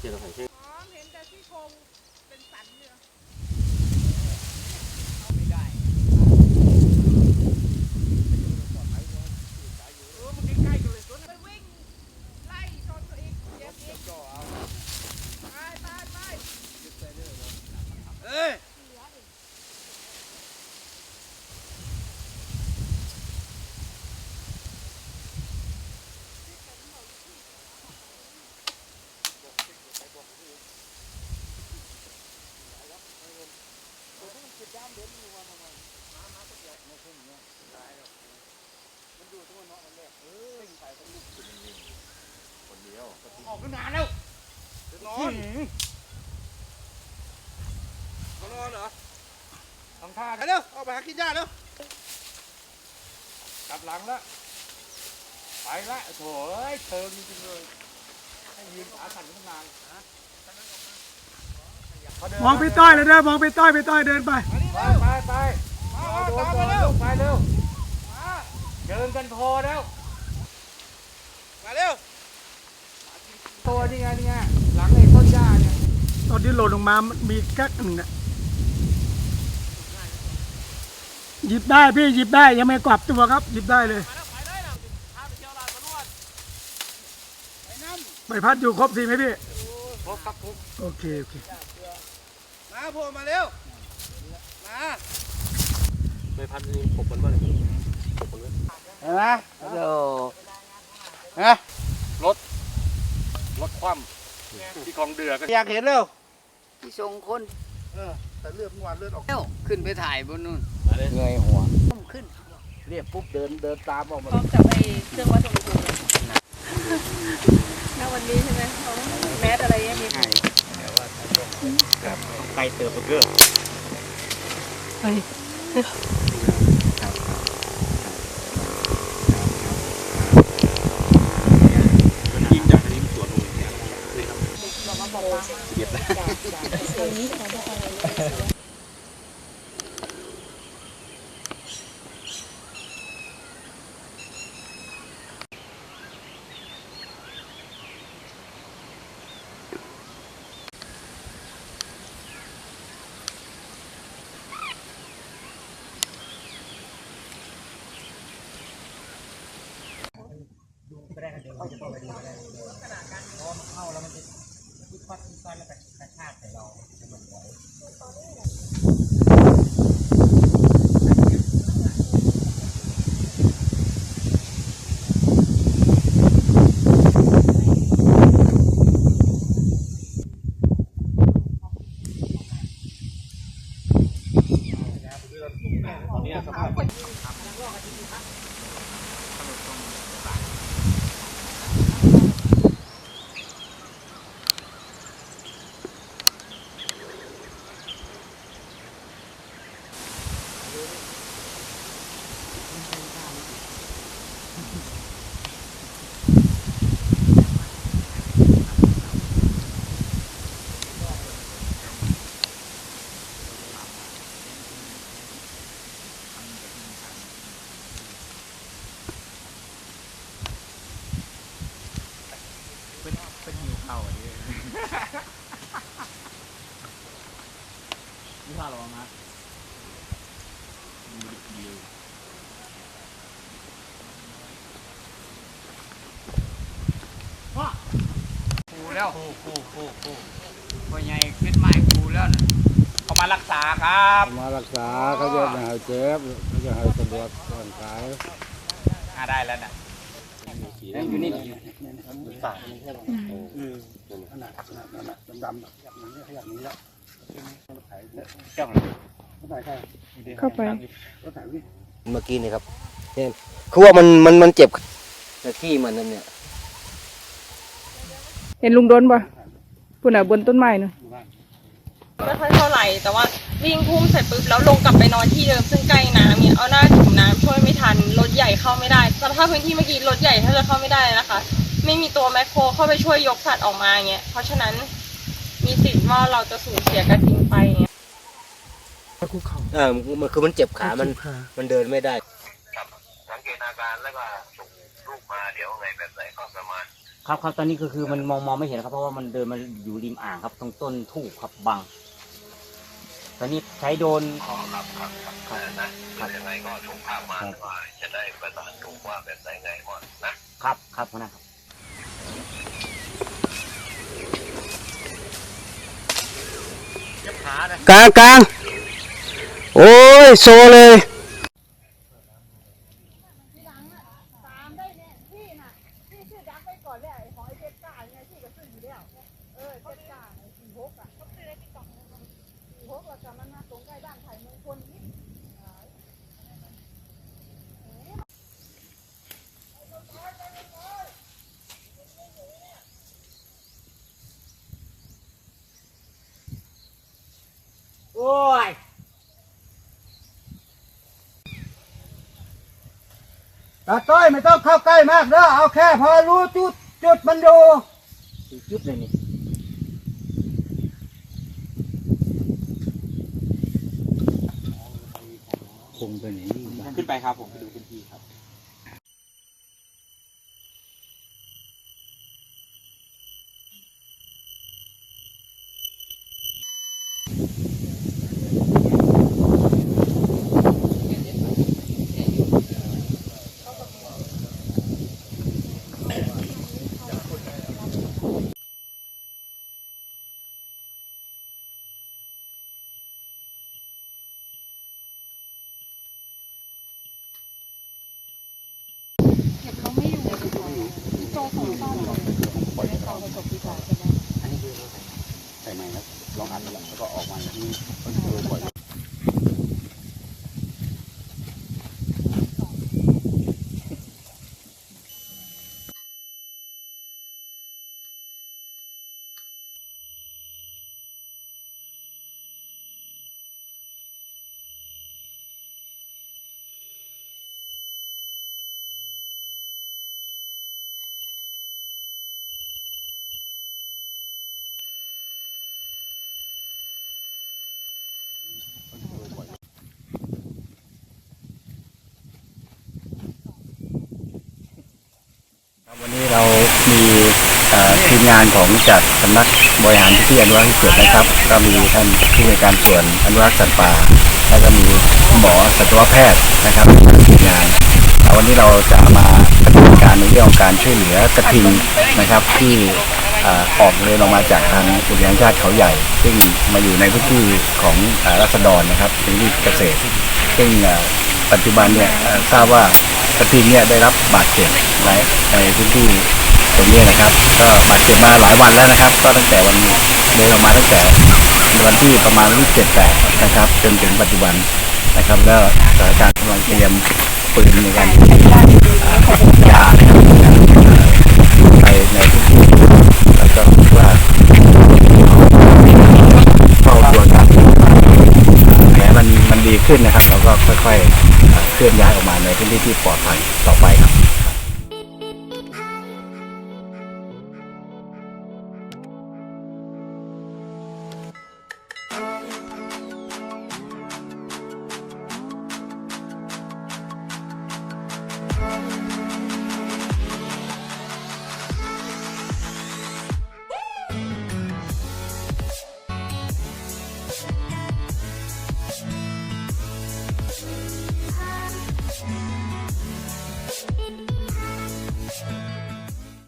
เจอเราใส่เชื่ ออกขึ้นนานแล้วนอนนอนเหรอทำท่าเร็วออกไปหากินหญ้าเร็วกลับหลังแล้วไปละโถ่เอ้ยเติมจริงๆเลยให้ยืนขาสั่นขึ้นนานนะมองไปต้อยเลยเด้อมองไปต้อยไปต้อยเดินไปไปไปไปเอาโดนก่อนลูกไปเร็วเดินกันพอแล้วมาเร็วตัว นี่ไงนี่ไงหลังไอ้ต้นหญ้าเนี่ยตอนที่หล่นลงมามันมีแก๊กหนึ่งน่ะหยิบได้พี่หยิบได้ยังไม่กลับตัวครับ หยิบได้เลย ใบพัดอยู่ครบสิไหมพี่พบครับพบโอเคโอเคมาพวกมาเร็วมาไม่พัดนี่ผมมันบ้างผมมันเห็นไหมโอ้โหฮะรถ รถคว่ำที่คลองเดือกันอยากเห็นเร็วที่ส่งคนเออแต่เลือดเมื่อวานเลือดออกเอ้วขึ้นไปถ่ายบนนู่นเงยหัวต้มขึ้น เรียกปุ๊บเดินเดินตามออกมาพร้อมกับไอ้เครื่องวัดอุณหภูมิณวันนี้ใช่ไหมเขาแมสอะไรเงี้ยมีไปเติมเบอร์เกอร์ ยิงจากนี้สวนลงเนี่ย เก็บแล้วกู ตอนนี้สภาพ แล้วกูกูกูกูพ่อใหญ่ขึ้นไม้กูแล้วน่ะเขามารักษาครับ มารักษาเขาจะไม่ให้เจ็บเขาจะให้สะดวกร่างกายอ่าได้แล้วน่ะอยู่นี่ ฝากขนาดขนาดนั้นนะดำๆแบบนี้ขยับนี้แล้วเจ้าเข้าไปรถถ่ายวิ่งเมื่อกี้นี่ครับเห็นคือว่ามันมันมันเจ็บแต่ที่มันนั่นเนี่ยเห็นลุงโดนปะปุ่นอะบนต้นไม้เนอะไม่ค่อยเท่าไหร่ แต่ว่าวิ่งพุ่งเสร็จปุ๊บแล้วลงกลับไปนอนที่เดิมซึ่งใกล้น้ำเนี่ยเอาหน้าจุ่มน้ำช่วยไม่ทันรถใหญ่เข้าไม่ได้สภาพพื้นที่เมื่อกี้รถใหญ่ถ้าจะเข้าไม่ได้นะคะ ไม่มีตัวแมคโครเข้าไปช่วยยกสัตว์ออกมาเงี้ย เพราะฉะนั้นมีสิทธิ์ว่าเราจะสูญเสียกระทิงไปเงี้ยคุกเข่าเออมันคือมันเจ็บขา มันขามันเดินไม่ได้สังเกตอาการแล้วก็ส่งรูปมาเดี๋ยวไงแบบไหนก็ประมาณ ครับครับตอนนี้ก็คือมันมองมองไม่เห็นครับ เพราะว่ามันเดินมาอยู่ริมอ่างครับ ตรงต้นทูบครับบัง ตอนนี้ใช้โดรนอ๋อครับครับครับนะครับยังไงก็ส่งภาพมาแล้วก็จะได้ประสานถูกว่าแบบไหนไงก่อนนะครับ ครับหัวหนะครับ กลางกลางโอ้ยโซเลยเโอ้ยตาต้อยไม่ต้องเข้าใกล้มากเด้อเอาแค่พอรู้จุดจุดมันดูจุดเลยนี่คงเป็นอย่างนี้ขึ้นไปครับผมไปดูพื้นที่ครับ ใหม่ครับลองอัดแล้วแล้วก็ออกมาอย่างที่ต้นโพปล่อย วันนี้เรามีเอ่อ ทีมงานของจากสำนักบริหารพื้นที่อนุรักษ์ที่เกิดนะครับ ก็มีท่านผู้ในการส่วนอนุรักษ์สัตว์ป่าแล้วก็มีหมอสัตวแพทย์นะครับทีมงานวันนี้เราจะมาปฏิบัติการในเรื่องของการช่วยเหลือกระทิงนะครับ ที่ออกเรือออกมาจากทางอุทยานชาติเขาใหญ่ ซึ่งมาอยู่ในพื้นที่ของรัษฎรนะครับพื้นที่เกษตร ซึ่งปัจจุบันเนี่ยทราบว่ากระทิงเนี่ยได้รับบาดเจ็บในพื้นที่ ตรงนี้นะครับ ก็บาดเจ็บมาหลายวันแล้วนะครับ ก็ตั้งแต่วันเดินออกมาตั้งแต่วันที่ประมาณวันที่เจ็ดแปดนะครับ จนถึงปัจจุบันนะครับ แล้วสถานการณ์กำลังเตรียมปืนในการที่อ่ายานะครับในการเอ่อไปในพื้นที่แล้วก็ว่าเฝ้าดูอาการแผลมันมันดีขึ้นนะครับเราก็ค่อยๆเคลื่อนย้ายออกมาในพื้นที่ที่ปลอดภัยต่อไปครับ